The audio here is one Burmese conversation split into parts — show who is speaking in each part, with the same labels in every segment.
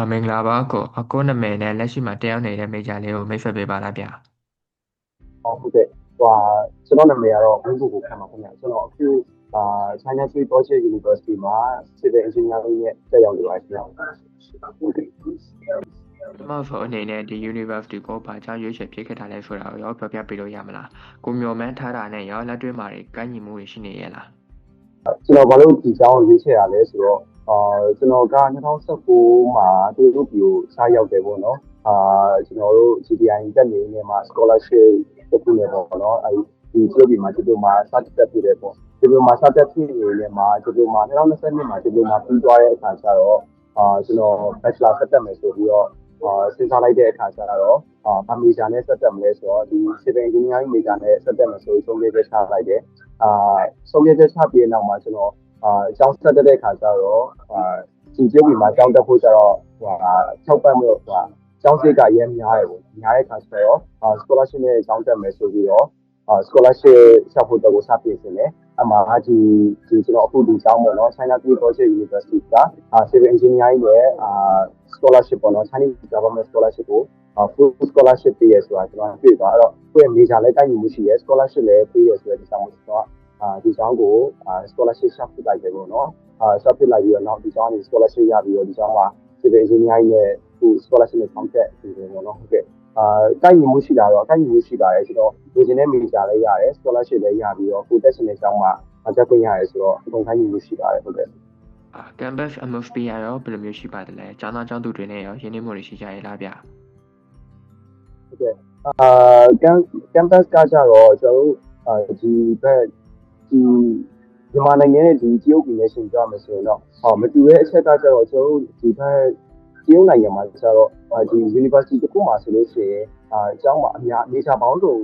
Speaker 1: အမင်္ဂလာပါကိုအကိုနာမည်နဲ့လက်ရှိမှာတရားနေတဲ့မိကြလေးကိုမိတ်ဆက်ပေးပါလားဗျာ
Speaker 2: ဟုတ်ကဲ့ဟိုကျွန်တော်နာမည်ကတော့ဝင်းကိုကိုခံပါခင်ဗျကျွန်တော်အခုအာ China State Project University မှာ Civil Engineering ရဲ့တက်ရောက်နေပါတယ်ခင်ဗျဟုတ်ကဲ့
Speaker 1: ဒီမှာဆိုအနေနဲ့ဒီ university ကိုဘာကြောင့်ရွေးချယ်ဖြစ်ခဲ့တာလဲဆိုတာကိုရောပြောပြပေးလို့ရမလားကိုမျော်မှန်းထားတာနဲ့ရောလက်တွေ့မှာကိုင်းညီမှုတွေရှိနေရဲ့လား
Speaker 2: ကျွန်တော်ဘာလို့ဒီကြောင်းရွေးချယ်ရလဲဆိုတော့ အာကျွန်တော်က2019မှာတူတူပြိုစားရောက်တယ်ပေါ့နော်အာကျွန်တော်တို့ GDI တက်နေနေမှာ scholarship တစ်ခုနဲ့ပေါ့နော်အဲဒီဒီပြည်မှာဒီလိုမှာစတက်ပြတယ်ပေါ့ဒီလိုမှာစတက်ပြနေနေမှာဒီလိုမှာ2020မှာဒီလိုမှာပြီးသွားတဲ့အခါကျတော့အာကျွန်တော် bachelor ဆက်တက်မယ်ဆိုပြီးတော့အာစဉ်းစားလိုက်တဲ့အခါကျတော့အာဗမေဂျာနဲ့ဆက်တက်မလဲဆိုတော့ဒီ civil engineering major နဲ့ဆက်တက်မယ်ဆိုပြီးဆုံးဖြတ်ချက်ချလိုက်တယ်အာဆုံးဖြတ်ချက်ချပြီးတဲ့နောက်မှာကျွန်တော် အာအကြောင်းဆက်တက်တဲ့အခါကျတော့အာဒီကျုပ်ဒီမှာအကြောင်းတက်ဖို့ကျတော့ဟိုဟာ၆ပတ်မလို့ဟိုဟာကျောင်းစိတ်ကအရင်များတယ်ပေါ့များတဲ့အခါကျတော့အာ scholarship နဲ့ကျောင်းတက်မယ်ဆိုပြီးတော့အာ scholarship ဆက်ဖို့တော့စပြင်နေတယ်အမှဒီဒီကျွန်တော်အခုဒီကျောင်းပေါ့နော် China Free Project University ကအာ Civil Engineering ရဲ့အာ scholarship ပေါ့နော် Chinese Government Scholarship ကိုအာ full scholarship ပေးရဆိုတာကျွန်တော်တွေ့သွားတော့ကိုယ့်ရဲ့ major လည်းတိုက်ညီမှုရှိရဲ scholarship လည်းပေးရဆိုတဲ့ဒီဆောင်ကိုကျွန်တော် အာဒီကျောင်းကိုအာ scholarship ရှောက်ပြလိုက်တယ်ပေါ့နော်အာရှောက်ပြလိုက်ပြီးတော့နောက်ဒီကျောင်းကို scholarship ရပြီးတော့ဒီကျောင်းမှာ Civil Engineering ရဲ့ဟို scholarship နဲ့ contact ပြီးတယ်ပေါ့နော်ဟုတ်ကဲ့အာတိုက်ညီမှုရှိတာတော့တိုက်ညီမှုရှိပါတယ်ဆိုတော့လူချင်းတဲ့ major လည်းရတယ် scholarship လည်းရပြီးတော့ကိုတက်ရှင်တဲ့ကျောင်းမှာအတက်ခွင့်ရတယ်ဆိုတော့အကုန်တိုက်ညီမှုရှိပါတယ်ဟုတ်ကဲ့
Speaker 1: အာ campus atmosphere ရောဘယ်လိုမျိုးရှိပါသလဲကျောင်းသားကျောင်းသူတွေနဲ့ရောရင်းနှီးမှုတွေရှိကြရဲ့လားဗျာ
Speaker 2: ဟုတ်ကဲ့အာ campus ကကြတော့ကျွန်တော်တို့အာဒီဘက် ဒီမြန်မာနိုင်ငံရဲ့ဒီတရုတ်ပြည်နဲ့ရှင်ပြမယ်ဆိုရင်တော့ဟောမတူတဲ့အချက်ကကြတော့ကျွန်တော်တို့ဒီဘက်တရုတ်နိုင်ငံမှာကျတော့ဒီ university တစ်ခုမှာဆိုလို့ရှိရင်အာအကြောင်းမှာအများနေချာပေါင်းတို့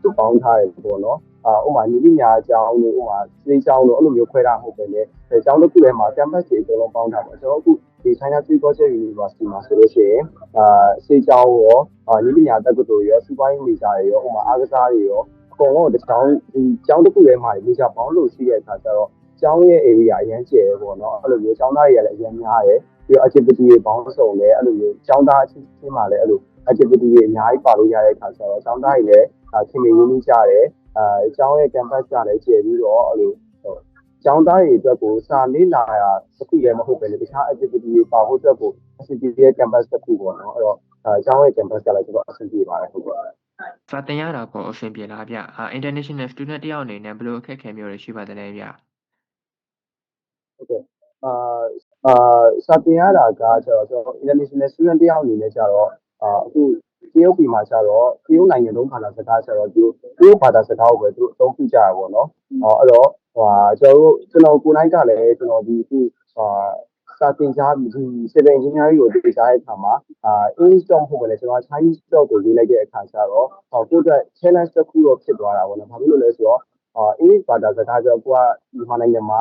Speaker 2: စုပေါင်းထားတယ်ပေါ့နော်အာဥမာညီပညာအကြောင်းတို့ဥမာစေးအကြောင်းတို့အဲ့လိုမျိုးခွဲထားမှုပဲလေအဲအကြောင်းတစ်ခုထဲမှာ campus တွေအကုန်လုံးပေါင်းထားပါကျွန်တော်အခုဒီ China Free Project University မှာဆိုလို့ရှိရင်အာစေးအကြောင်းရောအာညီပညာတက္ကသိုလ်ရောစီးပွားရေးမေဂျာတွေရောဥမာအားကစားတွေရောအ ကုန်လုံးတစ်ချောင်းဒီအကြောင်းတစ်ခုထဲမှာမေဂျာပေါင်းလို့ရှိတဲ့အခါကျတော့ကျောင်းရဲ့ area အရင်ကျယ်ပေါ့နော်အဲ့လိုမျိုးကျောင်းသားတွေကလည်းအရင်များတယ်ပြီးတော့ activity တွေပေါင်းစုံတယ်အဲ့လိုမျိုးကျောင်းသားအချင်းချင်းမှလည်းအဲ့လို activity တွေအများကြီးပါလို့ရတဲ့အခါကျတော့ကျောင်းသားတွေလည်းခင်မင်းရင်းနှီးကြတယ်အဲကျောင်းရဲ့ campus ကလည်းကျယ်ပြီးတော့အဲ့လိုကျောင်းသားတွေအတွက်ကိုစာလေးလာတာတစ်ခုလည်းမဟုတ်ပဲလေတခြား activity တွေပါဖို့အတွက်ကို activity ရဲ့ campus တစ်ခုပေါ့နော်အဲ့တော့အဲကျောင်းရဲ့ campus ကလည်းကျွန်တော်အဆင်ပြေပါတယ်ဟုတ်ကဲ့
Speaker 1: စာတင်ရတာကိုအဆင်ပြေလားဗျာအာ international student တယောက်အနေနဲ့ဘယ်လိုအခက်အခဲမျိုးတွေရှိပါသလဲဗျာ
Speaker 2: ဟုတ်ကဲ့အာအာစာတင်ရတာကကျတော့ကျွန်တော် international student တယောက်အနေနဲ့ကျတော့အာအခုတရုတ်ပြည်မှာကျတော့တရုတ်နိုင်ငံလုံးဘာသာစကားကျတော့သူတရုတ်ဘာသာစကားကိုပဲသူအသုံးပြုကြတာပေါ့နော်အော်အဲ့တော့ဟိုကျွန်တော်တို့ကျွန်တော်ကိုယ်နိုင်ကလည်းကျွန်တော်ဒီအခုအာ စာတင်ကြားပြီးဒီ civil engineering ကိုတင်ကြားတဲ့အခါမှာအာ English တော့မဟုတ်ဘဲလေကျွန်တော် Chinese တော့ကိုရေးလိုက်တဲ့အခါကျတော့ဟောကိုယ့်အတွက် challenge တစ်ခုတော့ဖြစ်သွားတာပေါ့နော်ဘာဖြစ်လို့လဲဆိုတော့အာအင်္ဂလိပ်ဘာသာစကားကျတော့ကိုကဒီမှာနိုင်ငံမှာ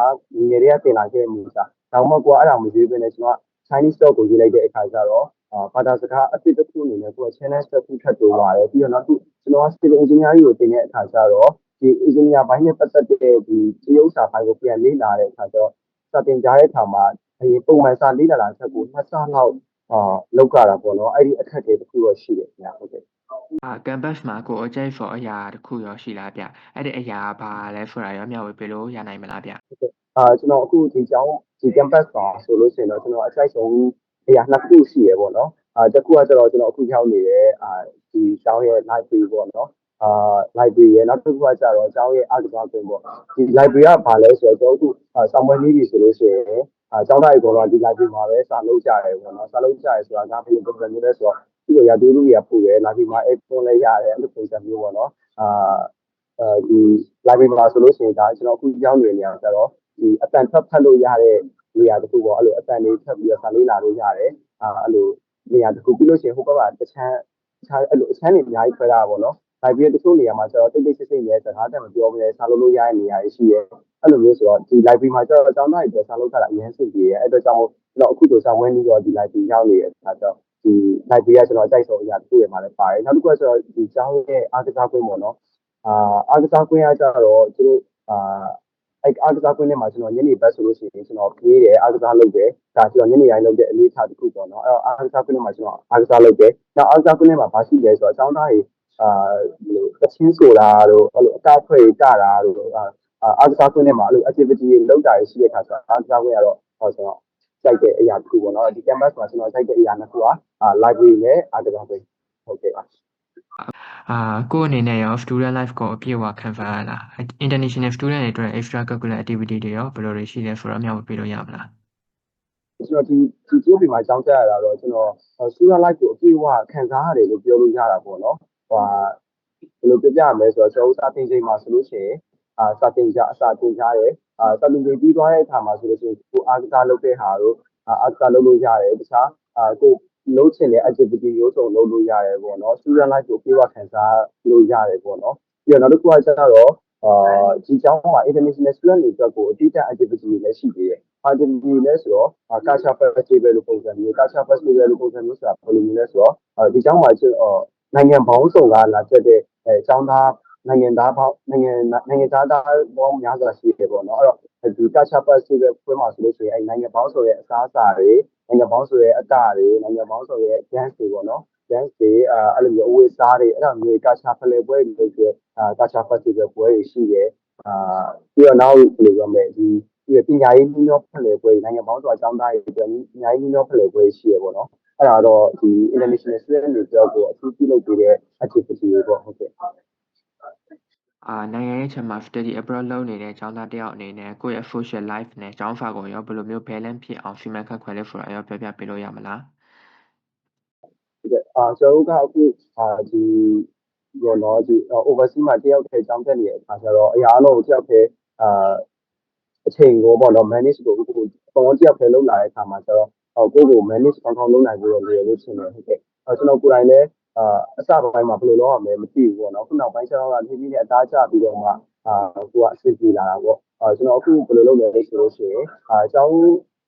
Speaker 2: ငယ်တွေကတင်လာခဲ့မှုစားဒါမှမဟုတ်ကိုကအဲ့ဒါမရွေးဘဲနဲ့ကျွန်တော် Chinese တော့ကိုရေးလိုက်တဲ့အခါကျတော့အာဘာသာစကားအဖြစ်တစ်ခုအနေနဲ့ကိုက challenge တစ်ခုထပ်တိုးပါတယ်ပြီးတော့နောက်တစ်ကျွန်တော် civil engineering ကိုတင်တဲ့အခါကျတော့ဒီ engineer ဘိုင်းနဲ့ပတ်သက်တဲ့ဒီတရုပ်စာဘိုင်းကိုပြန်လေ့လာတဲ့အခါကျတော့စာတင်ကြားတဲ့အခါမှာ အရင်ပုံမှန်စာလေ့လာတာချက်ကိုနှစ်ဆလောက်အာလောက်ကြတာပေါ့နော်အဲ့ဒီအခက်အခဲတစ်ခုတော့ရှိတယ်ခင်ဗျဟုတ်ကဲ့
Speaker 1: အာ campus မှာကိုအကျိတ်ဖို့အရာတစ်ခုရောရှိလားဗျအဲ့ဒီအရာဘာလဲဆိုတာရောမျှဝေပေးလို့ရနိုင်မလားဗျ
Speaker 2: အာကျွန်တော်အခုဒီကျောင်းဒီ campus ပါဆိုလို့ရှိရင်တော့ကျွန်တော်အကြိုက်ဆုံးအရာနှစ်ခုရှိရပေါ့နော်အာတစ်ခုကကျတော့ကျွန်တော်အခုရောက်နေတဲ့အာဒီကျောင်းရဲ့ library ပေါ့နော်အာ library ရဲ့နောက်တစ်ခုကကျတော့ကျောင်းရဲ့အားကစားကွင်းပေါ့ဒီ library ကဘာလဲဆိုတော့ကျွန်တော်အခုဆောင်းပွဲနေပြီဆိုလို့ရှိရင် အာကျောင်းသားတွေကတော့ဒီ library မှာပဲစာလုပ်ကြတယ်ပေါ့နော်စာလုပ်ကြရဲဆိုတာကဘယ်လိုပုံစံမျိုးလဲဆိုတော့ဒီလိုရတူလူတွေကပို့တယ် library မှာ aircon လည်းရတယ်အဲ့လိုပုံစံမျိုးပေါ့နော်အာအဲဒီ library မှာဆိုလို့ရှိရင်ဒါကျွန်တော်အခုရောက်နေတဲ့နေရာကျတော့ဒီအတန်ထပ်ဖတ်လို့ရတဲ့နေရာတစ်ခုပေါ့အဲ့လိုအတန်လေးထပ်ပြီးတော့စာလေးလာလို့ရတယ်အာအဲ့လိုနေရာတစ်ခုပြီးလို့ရှိရင်ဟိုဘက်ကတချမ်းတခြားအဲ့လိုအချမ်းတွေအများကြီးခွဲထားတာပေါ့နော် library တချို့နေရာမှာကျတော့တိတ်တိတ်ဆိတ်ဆိတ်နဲ့စကားတက်မပြောဘဲစာလုပ်လို့ရတဲ့နေရာတွေရှိရဲအဲ့လိုမျိုးဆိုတော့ဒီ library မှာကျတော့အကြောင်းသားတွေစာလုပ်တာအရင်စိတ်ကြီးရဲအဲ့အတွက်ကြောင့်ကျွန်တော်အခုဆိုစာဝန်းပြီးတော့ဒီ library ရောက်နေတဲ့အခါကျတော့ဒီ library ကကျွန်တော်အကြိုက်ဆုံးအရာတစ်ခုတွေမှာလည်းပါတယ်နောက်တစ်ခုကကျတော့ဒီကျောင်းရဲ့အားကစားကွင်းပေါ့နော်အာအားကစားကွင်းကကျတော့သူတို့အာအဲ့အားကစားကွင်းထဲမှာကျွန်တော်ညနေဘက်ဆိုလို့ရှိရင်ကျွန်တော်ပြေးတယ်အားကစားလုပ်တယ်ဒါကျွန်တော်ညနေတိုင်းလုပ်တဲ့အနေအထားတစ်ခုပေါ့နော်အဲ့တော့အားကစားကွင်းထဲမှာကျွန်တော်အားကစားလုပ်တယ်နောက်အားကစားကွင်းထဲမှာဘာရှိလဲဆိုတော့အကြောင်းသားတွေ အာဒီလိုတချင်းဆိုတာတို့အဲ့လိုအကားဖွဲ့ကြတာတို့အာအားကစားကွင်းထဲမှာအဲ့လို activity တွေလုပ်တာရှိတဲ့အခါဆိုတော့အားကစားကွင်းကတော့ဟောကျွန်တော်စိုက်တဲ့အရာတစ်ခုပေါ့နော်ဒီ campus မှာကျွန်တော်စိုက်တဲ့အရာနှစ်ခုကအာ library နဲ့အားကစားကွင်းဟုတ်ကဲ့ပါ
Speaker 1: အာကိုယ့်အနေနဲ့ရော student life ကိုအပြည့်အဝခံစားရလား international student တွေအတွက် extra curricular activity တွေရောဘယ်လိုတွေရှိလဲဆိုတော့အများကြီးပြလို့ရမလား
Speaker 2: ကျွန်တော်ဒီဒီ GOP မှာကြောင်းကြရတာတော့ကျွန်တော် student life ကိုအပြည့်အဝခံစားရတယ်လို့ပြောလို့ရတာပေါ့နော် ဟိုဘယ်လိုပြပြရမလဲဆိုတော့ကျွန်တော်စာသင်ချိန်မှာဆိုလို့ရှိရင်အာစာသင်ကြအစာသင်ကြရဲအာစာသင်ချိန်ပြီးသွားတဲ့အခါမှာဆိုလို့ရှိရင်ကိုအားကစားလုပ်တဲ့ဟာတို့အားကစားလုပ်လို့ရတယ်တခြားအာကိုလုံးချင်တဲ့ activity မျိုးစုံလုပ်လို့ရတယ်ပေါ့နော် student life ကိုအပြည့်အဝခံစားလို့ရတယ်ပေါ့နော်ပြီးတော့နောက်တစ်ခုကကျတော့အာဒီကျောင်းမှာ international student တွေအတွက်ကိုအတိအကျ activity တွေလည်းရှိသေးတယ် activity လဲဆိုတော့ကာရှာ festival လို့ပုံစံမျိုးကာရှာ festival လို့ပုံစံမျိုးဆိုတာဘယ်လိုမျိုးလဲဆိုတော့ဒီကျောင်းမှာကျတော့ နိုင်ငံပေါင်းစုံကလာတက်တဲ့အဲကျောင်းသားနိုင်ငံသားပေါင်းနိုင်ငံနိုင်ငံသားသားပေါင်းများစွာရှိတယ်ပေါ့နော်အဲ့တော့ဒီကာရှာ festival ဖွင့်မှာဆိုလို့ရှိရင်အဲနိုင်ငံပေါင်းစုံရဲ့အစားအစာတွေနိုင်ငံပေါင်းစုံရဲ့အတတွေနိုင်ငံပေါင်းစုံရဲ့ dance တွေပေါ့နော် dance တွေအဲအဲ့လိုမျိုးအဝတ်စားတွေအဲ့ဒါမျိုးကာရှာဖလှယ်ပွဲတွေလုပ်တဲ့အာကာရှာ festival ပွဲတွေရှိတယ်အာပြီးတော့နောက်ဘယ်လိုပြောမလဲဒီဒီပညာရေးနှီးနှောဖလှယ်ပွဲနိုင်ငံပေါင်းစုံအကြောင်းသားတွေအတွက်ပညာရေးနှီးနှောဖလှယ်ပွဲရှိရပေါ့နော် အဲ့ဒါတော့ဒီ international student တွေပြောကိုအထူးပြုလုပ်ပေးတဲ့ activity တွေပေါ့ဟုတ်ကဲ့
Speaker 1: အာနိုင်ငံရေးချက်မှာ study abroad လုပ်နေတဲ့ကျောင်းသားတစ်ယောက်အနေနဲ့ကိုယ့်ရဲ့ social life နဲ့ကျောင်းစာကိုရောဘယ်လိုမျိုး balance ဖြစ်အောင်စီမံခန့်ခွဲလဲဆိုတာရောပြောပြပေးလို့ရမလား
Speaker 2: ဟုတ်ကဲ့အာကျွန်တော်တို့ကအခုအာဒီဘောနော်ဒီ overseas မှာတယောက်တည်းကြောင်းတက်နေတဲ့အခါကျတော့အရာအလုံးကိုတယောက်တည်းအာအချိန်ကိုပေါ့နော် manage ကိုအခုအပေါ်တယောက်တည်းလုပ်လာတဲ့အခါမှာကျတော့ဟို ကိုယ့်ကို manage ကောင်းကောင်းလုပ်နိုင်ဖို့ရလို့လို့ရှင်းတယ်ဟုတ်ကဲ့အဲကျွန်တော်ကိုယ်တိုင်လည်းအာအစပိုင်းမှာဘယ်လိုလုပ်ရမလဲမသိဘူးပေါ့နော်ခုနောက်ပိုင်းကျတော့ကဖြည်းဖြည်းနဲ့အသားကျပြီးတော့မှအာကိုကအဆင်ပြေလာတာပေါ့အာကျွန်တော်အခုဘယ်လိုလုပ်လဲဆိုလို့ရှိရင်အာအကြောင်း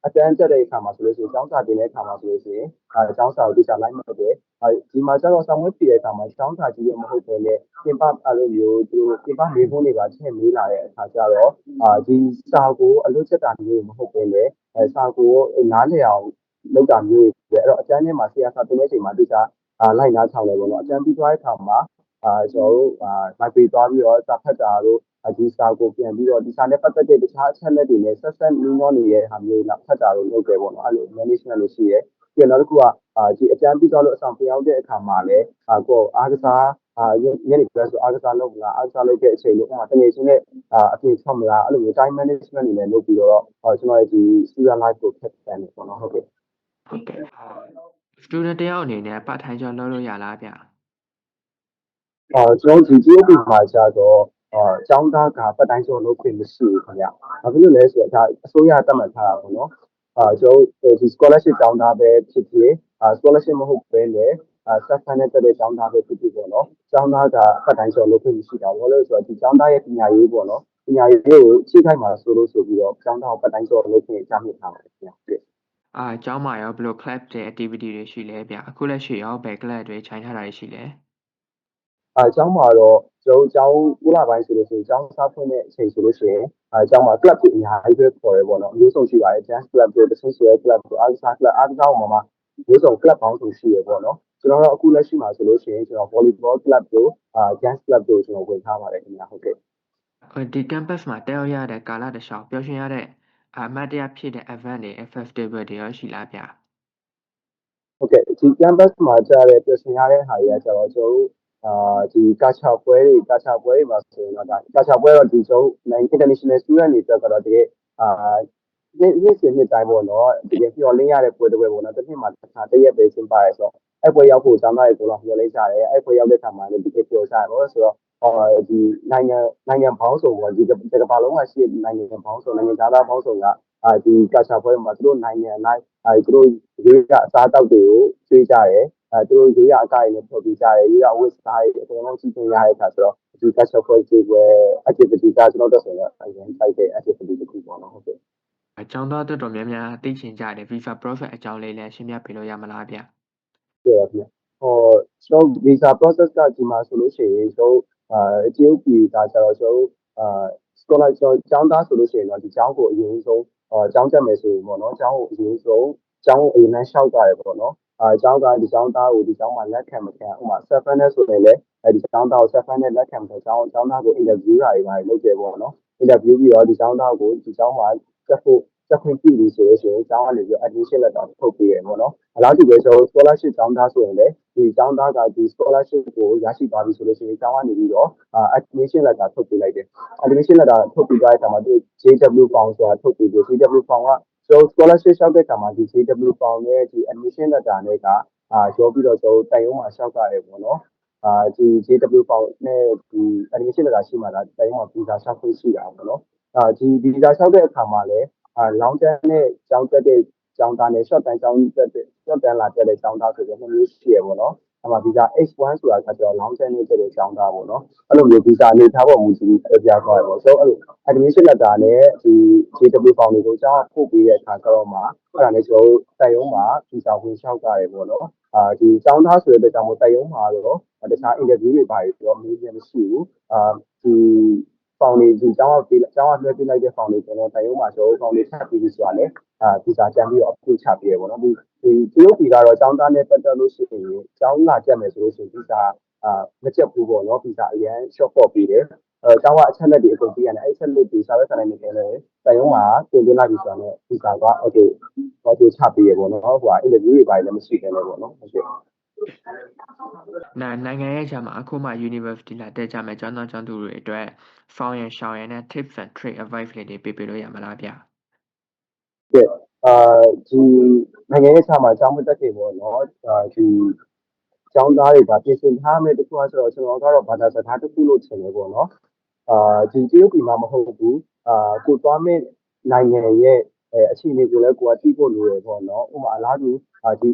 Speaker 2: အတန်းတက်တဲ့အခါမှာဆိုလို့ရှိရင်ကျောင်းစာတင်တဲ့အခါမှာဆိုလို့ရှိရင်အဲကျောင်းစာကိုတိကျလိုက်မှတ်တယ်အဲဒီမှာကျတော့ဆောင်းဝဲပြတဲ့အခါမှာကျောင်းစာကြီးရမဟုတ်ဘဲနဲ့ပြင်ပအဲ့လိုမျိုးသူပြင်ပမေးခွန်းတွေပါထည့်မေးလာတဲ့အခါကျတော့အာဒီစာကိုအလွတ်ချက်တာမျိုးမဟုတ်ဘဲနဲ့အဲစာကိုနားလည်အောင် လုပ်တာမျိုးတွေအဲ့တော့အကျန်းထဲမှာဆရာစာတင်တဲ့အချိန်မှာတိကျအာလိုက်နားထောင်တယ်ပေါ့နော်အကျန်းပြီးသွားတဲ့အခါမှာအာကျွန်တော်တို့အာ library သွားပြီးတော့စာဖတ်တာတို့ဒီစာကိုပြန်ပြီးတော့ဒီစာနဲ့ပတ်သက်တဲ့တခြားအချက်လက်တွေနဲ့ဆက်ဆက်နှီးနှောနေတဲ့ဟာမျိုးနောက်ဖတ်တာတို့လုပ်တယ်ပေါ့နော်အဲ့လို management လို့ရှိရဲပြီးတော့နောက်တစ်ခုကအာဒီအကျန်းပြီးသွားလို့အဆောင်ပြောင်းတဲ့အခါမှာလည်းအာကိုအားကစားအာညနေပိုင်းဆိုအားကစားလုပ်မလားအားကစားလုပ်တဲ့အချိန်လို့ဥပမာတကယ်ချင်းနဲ့အာအပြင်ထွက်မလားအဲ့လိုမျိုး time management တွေနဲ့လုပ်ပြီးတော့ကျွန်တော်ရဲ့ဒီ student life ကိုဖြတ်သန်းနေပေါ့နော်ဟုတ်ကဲ့
Speaker 1: ဟုတ်ကဲ့ student တစ်ယောက်အနေနဲ့ part time job လုပ်လို့ရလားဗျ
Speaker 2: အာကျွန်တော်ဒီ GOP မှာကျတော့အာကျောင်းသားကပတ်တိုင်းကျော်လုပ်ခွင့်မရှိဘူးခင်ဗျ။ဘာဖြစ်လို့လဲဆိုတော့ဒါအစိုးရတတ်မှတ်ထားတာပေါ့နော်။အာကျွန်တော်ဒီ scholarship ကျောင်းသားပဲဖြစ်ဖြစ်အာ scholarship မဟုတ်ဘဲနဲ့အာ self funded တဲ့ကျောင်းသားပဲဖြစ်ဖြစ်ပေါ့နော်။ကျောင်းသားကပတ်တိုင်းကျော်လုပ်ခွင့်မရှိတာဘာလို့လဲဆိုတော့ဒီကျောင်းသားရဲ့ပညာရေးပေါ့နော်။ပညာရေးကိုချိခိုက်မှာဆိုလို့ဆိုပြီးတော့ကျောင်းသားကိုပတ်တိုင်းကျော်လုပ်ခွင့်ကြားမြစ်ထားပါတယ်ခင်ဗျ။ဟုတ်ကဲ့
Speaker 1: အာကျောင်းမှာရောဘယ်လို club တွေ activity တွေရှိလဲဗျအခုလက်ရှိရောဘယ် club တွေခြိုင်ထားတာတွေရှိလဲ
Speaker 2: အဲအကြောင်းမှာတော့ကျွန်တော်အကြောင်း9လပိုင်းဆိုလို့ရှိရင်အကြောင်းစားဖွင့်တဲ့အချိန်ဆိုလို့ရှိရင်အဲအကြောင်းမှာ club တွေအများကြီးပဲခေါ်ရဲပေါ့နော်အမျိုးစုံရှိပါတယ် dance club တွေတချင်းဆိုရဲ club တွေအားကစား club အားကစားမှာမှာမျိုးစုံ club ပေါင်းစုံရှိရပေါ့နော်ကျွန်တော်တို့အခုလက်ရှိမှာဆိုလို့ရှိရင်ကျွန်တော် volleyball club တို့အာ dance club တို့ကျွန်တော်ဝင်ထားပါတယ်ခင်ဗျာဟုတ်ကဲ့
Speaker 1: ဟိုဒီ campus မှာတက်ရောက်ရတဲ့ကာလတစ်လျှောက်ပျော်ရွှင်ရတဲ့ အမတ်တရဖြစ်တဲ့ event တွေ festival တွေရောရှိလားဗျ
Speaker 2: ဟုတ်ကဲ့ဒီ campus မှာကြားတဲ့ပြင်ဆင်ရတဲ့ဟာတွေကကျတော့ကျွန်တော်တို့အာဒီကာချာပွဲတွေကာချာပွဲတွေမှာဆိုရင်တော့ဒါကာချာပွဲတော့ဒီကျွန်တော် international student တွေအတွက်ကတော့တကယ်အာဒီဒီစနှစ်တိုင်းပေါ့နော်တကယ်ပြောလင်းရတဲ့ပွဲတစ်ပွဲပေါ့နော်တစ်နှစ်မှာတစ်ခါတရက်ပဲကျင်းပရဲဆိုတော့အဲ့ပွဲရောက်ဖို့ကျောင်းသားတွေကိုတော့ပြောလိုက်ကြတယ်အဲ့ပွဲရောက်တဲ့ခါမှာလည်းတကယ်ပြောကြရတော့ဆိုတော့အာ ဒီနိုင်ငံနိုင်ငံပေါင်းစုံပေါ့ဒီဒီကမ္ဘာလုံးမှာရှိတဲ့နိုင်ငံပေါင်းစုံနိုင်ငံသားပေါင်းစုံကအာဒီကာချာပွဲမှာသူတို့နိုင်ငံလိုက်အဲသူတို့ဒီကအစားအသောက်တွေကိုကျွေးကြတယ်အဲသူတို့ရေးရအကရနဲ့ထုတ်ပြီးကြတယ်ရေးရဝစ်စားတွေအကုန်လုံးကြည့်နေရတဲ့အခါဆိုတော့ဒီ catch up ပွဲတွေ activity ကကျွန်တော်တို့ဆိုတော့အရင်စိုက်တဲ့ activity တစ်ခုပေါ့နော်ဟုတ်ကဲ့
Speaker 1: အကျောင်းသားတော်တော်များများသိချင်ကြတယ် visa process အကြောင်းလေးလည်းရှင်းပြပေးလို့ရမလားဗျ
Speaker 2: ပြောရပြန်ဟောကျွန်တော် visa process ကဒီမှာဆိုလို့ရှိရင်ကျွန်တော် အာ GOP ကကျတော့ကျွန်တော်အာ scholar ကျောင်းသားဆိုလို့ရှိရင်တော့ဒီကျောင်းကိုအရင်ဆုံးအာကျောင်းတက်မယ်ဆိုရင်ပေါ့နော်ကျောင်းကိုအရင်ဆုံးကျောင်းကိုအရင်နှမ်းလျှောက်ကြရပေါ့နော်အာကျောင်းကဒီကျောင်းသားကိုဒီကျောင်းမှာလက်ခံမခံဥပမာ seven နဲ့ဆိုရင်လည်းအဲဒီကျောင်းသားကို seven နဲ့လက်ခံမခံကျောင်းကျောင်းသားကို interview တာတွေပါလုပ်ကြပေါ့နော် interview ပြီးတော့ဒီကျောင်းသားကိုဒီကျောင်းမှာတက်ဖို့တက်ခွင့်ပြုပြီးဆိုလို့ရှိရင်ကျောင်းကနေပြီး admission letter ထုတ်ပေးရပေါ့နော်အလားတူပဲဆို scholarship ကျောင်းသားဆိုရင်လည်း ဒီကျောင်းသားကဒီ scholarship ကိုရရှိသွားပြီဆိုလို့ရှိရင်ကျောင်းကနေပြီးတော့ admission letter ထုတ်ပေးလိုက်တယ် admission letter ထုတ်ပြီးသွားတဲ့အခါမှာဒီ JW form ဆိုတာထုတ်ပြီးပြီး JW form ကဆို scholarship လျှောက်တဲ့အခါမှာဒီ JW form နဲ့ဒီ admission letter နဲ့ကအာရောပြီးတော့ကျွန်တော်တိုင်ရုံးမှာလျှောက်ကြရတယ်ပေါ့နော်အာဒီ JW form နဲ့ဒီ admission letter ရှိမှလားတိုင်ရုံးမှာ visa လျှောက်ခွင့်ရှိတာပေါ့နော်အာဒီ visa လျှောက်တဲ့အခါမှာလည်းအာ long term နဲ့ကျောင်းတက်တဲ့ ကျောင်းသားနဲ့ short term ကျောင်းတက်တဲ့ short term လာတက်တဲ့ကျောင်းသားဆိုတော့နှစ်မျိုးရှိရပေါ့နော်အမှ visa H1 ဆိုတာကကျတော့ long term နဲ့တက်တဲ့ကျောင်းသားပေါ့နော်အဲ့လိုမျိုး visa အနေထားပေါ်မူတည်ပြီးပြသွားရပေါ့ဆိုတော့အဲ့လို admission letter နဲ့ဒီ JW form တွေကိုကျောင်းကပို့ပေးတဲ့အခါကျတော့မှအဲ့ဒါနဲ့ကျွန်တော်တို့တိုင်ရုံးမှာ visa ဝင်လျှောက်ကြရပေါ့နော်အာဒီကျောင်းသားဆိုတဲ့အတွက်ကြောင့်မို့တိုင်ရုံးမှာတော့တခြား interview တွေပါပြီးတော့မေးပြန်မရှိဘူးအာဒီ ဖောင်နေဒီကျောင်းကပေးကျောင်းကလွှဲပေးလိုက်တဲ့ဖောင်နေကျွန်တော်တိုင်ရုံးမှာကျွန်တော်ဖောင်နေချက်ပြီးပြီဆိုတာလေအာဗီဇာကြံပြီးတော့အပြည့်ချပေးရပေါ့နော်ဒီဒီတရုတ်ပြည်ကတော့ကျောင်းသားနဲ့ပတ်သက်လို့ရှိရင်ကျောင်းလာကြက်မယ်ဆိုလို့ရှိရင်ဗီဇာအာမချက်ဘူးပေါ့နော်ဗီဇာအရင် short ပေါ့ပေးတယ်အဲကျောင်းကအချက်လက်တွေအကုန်ပြရတယ်အဲ့ချက်လက်တွေစာရွက်စာတမ်းတွေလည်းတိုင်ရုံးမှာတင်သွင်းလိုက်ပြီဆိုတာနဲ့ဗီဇာကโอเคဟောဒီချပေးရပေါ့နော်ဟိုကအင်တာဗျူးတွေပါလည်းမရှိခဲ့လည်းပေါ့နော်ဟုတ်ကဲ့
Speaker 1: နာနိုင်ငံရဲ့ခြားမှာအခုမှ university လာတက်ကြမယ်ကျောင်းသားကျောင်းသူတွေအတွက် found ရရှောင်းရနဲ့ tips and trick advice လေးတွေပေးပေးလို့ရမလားဗျ
Speaker 2: ကဲအာဒီနိုင်ငံရေးခြားမှာအကြောင်းမတက်ခင်ပေါ့နော်အာဒီကျောင်းသားတွေကပြင်ဆင်ထားမယ်တခုဆိုတော့ကျွန်တော်ကတော့ဘာသာစကားတစ်ခုလို့ထင်တယ်ပေါ့နော်အာဒီတရုတ်ပြည်မှာမဟုတ်ဘူးအာကိုသွားမဲ့နိုင်ငံရဲ့အဲအခြေအနေကိုလည်းကိုကသိဖို့လိုရပေါ့နော်ဥပမာအလားတူအာဒီ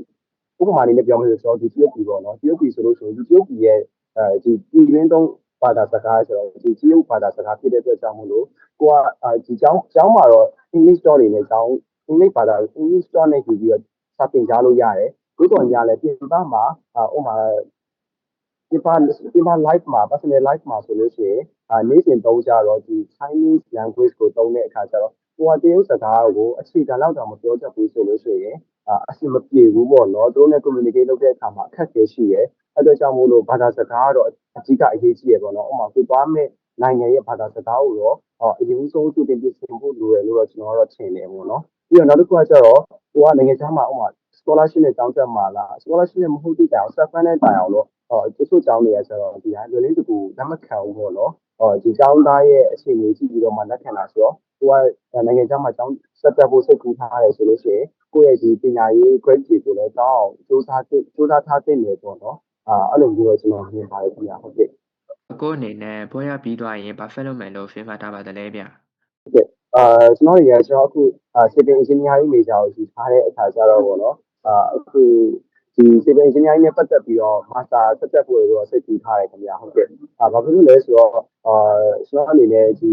Speaker 2: ဥပမာလေးနဲ့ပြောမယ်ဆိုတော့ဒီတရုတ်ပြည်ပေါ့နော်တရုတ်ပြည်ဆိုလို့ရှိရင်ဒီတရုတ်ပြည်ရဲ့အဲဒီပြည်ရင်းသုံးဘာသာစကားဆိုတော့ဒီတရုတ်ဘာသာစကားဖြစ်တဲ့အတွက်ကြောင့်မို့လို့ကိုကအာဒီကျောင်းကျောင်းမှာတော့ English store တွေနဲ့ကျောင်းအင်္ဂလိပ်ဘာသာ English store နဲ့ကြည့်ပြီးတော့စာသင်ကြားလို့ရတယ်။ဒီကောင်ကြလည်းပြင်ပမှာဥမာပြင်ပပြင်ပ live မှာ personal live မှာဆိုလို့ရှိရင်အာနေ့စဉ်သုံးကြတော့ဒီ Chinese language ကိုသုံးတဲ့အခါကျတော့ကိုကတရုတ်စကားကိုအခြေခံလောက်တော့မပြောတတ်ဘူးဆိုလို့ရှိရင် အာအဆင်မပြေဘူးပေါ့နော်။သူတို့နဲ့ communicate လုပ်တဲ့အခါမှာအခက်အခဲရှိရဲ။အဲ့တော့ကြောင့်မို့လို့ဘာသာစကားကတော့အဓိကအရေးကြီးရပေါ့နော်။ဥပမာကိုသွားမဲ့နိုင်ငံရဲ့ဘာသာစကားကိုတော့အရင်ဆုံးသူတင်ပြစင်ဖို့လိုတယ်လို့တော့ကျွန်တော်ကတော့ထင်တယ်ပေါ့နော်။ပြီးတော့နောက်တစ်ခုကကျတော့ကိုကနိုင်ငံခြားမှာဥပမာ scholarship နဲ့တောင်းတက်မှာလား scholarship နဲ့မဟုတ်တဲ့တိုင်အောင် self funded တိုင်အောင်တော့ဟောတချို့ကျောင်းတွေကကျတော့ဒီဟာလွယ်လေးတကူလက်မခံဘူးပေါ့နော်ဟောဒီကျောင်းသားရဲ့အခြေအနေကြည့်ပြီးတော့မှလက်ခံတာဆိုတော့ကိုကနိုင်ငံခြားမှာကျောင်းဆက်တက်ဖို့စိတ်ကူးထားတယ်ဆိုလို့ရှိရင် ကိုယ့်ရဲ့ဒီပညာရေး grade တွေကိုလည်းတောင်းအောင်စူးစမ်းစူးစမ်းထားသင့်တယ်ပေါ့နော်အာအဲ့လိုမျိုးတော့ကျွန်တော်မြင်ပါတယ်ခင်ဗျာဟုတ်ကဲ့
Speaker 1: အခုအနေနဲ့ဘွဲရပြီးသွားရင်ဘာဖက်လုပ်မယ်လို့ဖင်မှတ်ထားပါသလဲဗျ
Speaker 2: အာကျွန်တော်တွေကကျွန်တော်အခု civil engineering major ကိုယူထားတဲ့အခါကျတော့ပေါ့နော်အာအခုဒီ civil engineering နဲ့ပတ်သက်ပြီးတော့ master ဆက်တက်ဖို့တော့စိတ်ကူးထားတယ်ခင်ဗျာဟုတ်ကဲ့အာဘာဖြစ်လို့လဲဆိုတော့အာကျွန်တော်အနေနဲ့ဒီ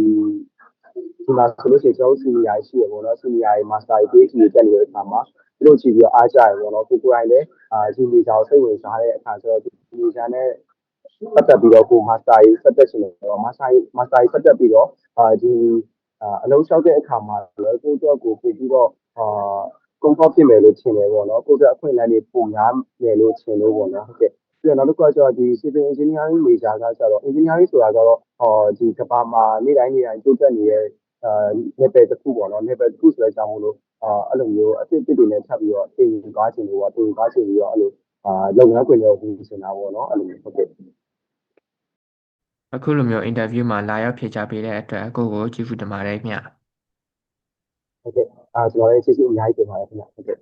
Speaker 2: ဒီမှာဆိုလို့ရှိရင်ကျွန်တော် senior ရှိရပေါ့နော် senior တွေ master တွေ PhD တွေတက်နေတဲ့အခါမှာသူတို့ကြည့်ပြီးတော့အားကြရပေါ့နော်ကိုကိုယ်တိုင်လည်းအာဒီ major ကိုစိတ်ဝင်စားတဲ့အခါကျတော့ဒီ major နဲ့ပတ်သက်ပြီးတော့ကို master ရေးဆက်တက်ရှင်တယ်ဆိုတော့ master ရေး master ရေးဆက်တက်ပြီးတော့အာဒီအလုံးလျှောက်တဲ့အခါမှာလည်းကိုယ့်အတွက်ကိုပို့ပြီးတော့အာ comfort ဖြစ်မယ်လို့ထင်တယ်ပေါ့နော်ကိုယ့်အတွက်အခွင့်အလမ်းတွေပုံများမယ်လို့ထင်လို့ပေါ့နော်ဟုတ်ကဲ့ပြီးတော့နောက်တစ်ခုကကျတော့ဒီ civil engineering major ကကျတော့ engineering ဆိုတာကတော့အော်ဒီကမ္ဘာမှာနေ့တိုင်းနေ့တိုင်းတိုးတက်နေတဲ့ အာ level တစ်ခုပေါ့နော် level တစ်ခုဆိုတဲ့အကြောင်းမို့လို့အာအဲ့လိုမျိုးအသစ်အသစ်တွေနဲ့ထပ်ပြီးတော့တင်သွားခြင်းလို့ပေါ့တင်သွားခြင်းပြီးတော့အဲ့လိုအာလုပ်ငန်းခွင်တွေကိုဝင်နေတာပေါ့နော်အဲ့လိုမျိုးဟုတ်ကဲ့
Speaker 1: အခုလိုမျိုး interview မှာလာရောက်ဖြေချပေးတဲ့အတွက်ကိုကိုကျေးဇူးတင်ပါတယ်ဗျ
Speaker 2: ဟုတ်ကဲ့အာကျွန်တော်လည်းကျေးဇူးအများကြီးတင်ပါတယ်ခင်ဗျဟုတ်ကဲ့